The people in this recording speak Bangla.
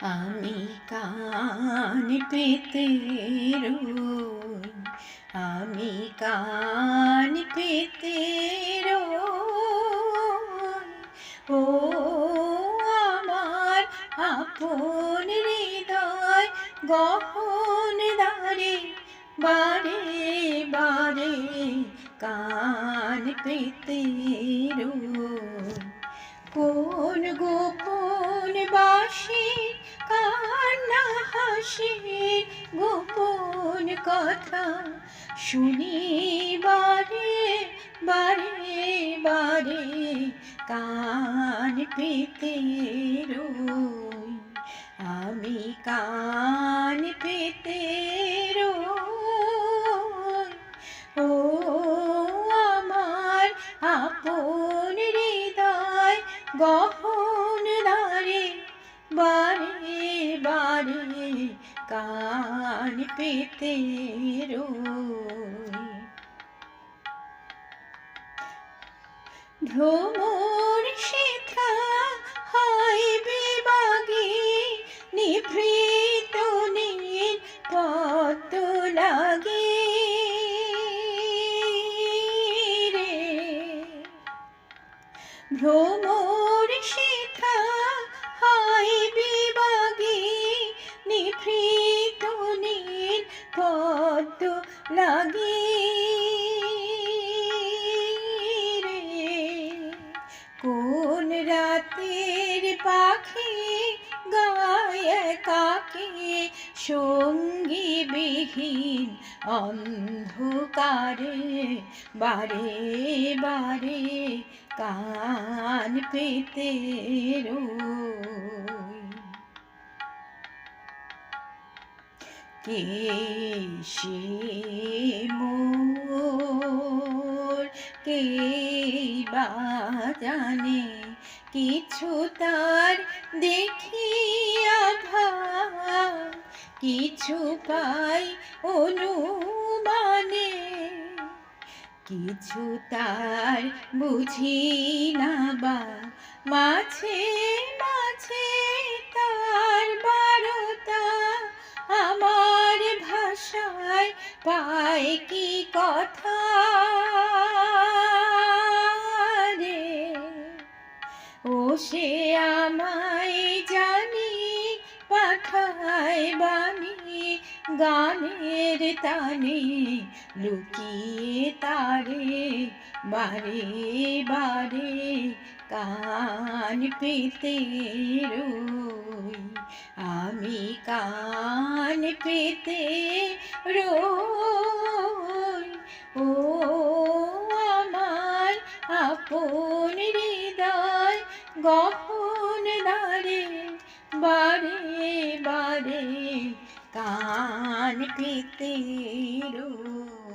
আমি কান পেতে রই, আমি কান পেতে রই, ও আমার আপন হৃদয়, গহন দারে বারে বারে কান পেতে রই। হাসি গোপন কথা শুনি বারে বারে বারে কান পেতে রই। আমি কান পেতে রই। ও আমার আপন হৃদয় গহন দারে বারে বারে কান পেতে রই। ভ্রমর শেখা হয় বিবাগে নিভৃত নীল পত লাগে রে। ভ্রমর লাগে কোন রাতের পাখি গায় কাকে? সঙ্গী বিহীন অন্ধকারে বারে বারে কান পেতে রই কে সে মোর? কে বা জানে? কিছু তার দেখিয়া ভাব কিছু পাই অনুমানে। কিছু তার বুঝি না বা। মাঝে মাঝে পায় কি কথা রে? ও সে আমায় জানি, পাঠায় বাণী, গানের তানে লুকিয়ে তারে, বারে বারে কান পেতে রই। আমি কান পেতে রই। ও আমার আপন হৃদয়, গহন দারে বারে বারে কান পেতে রই।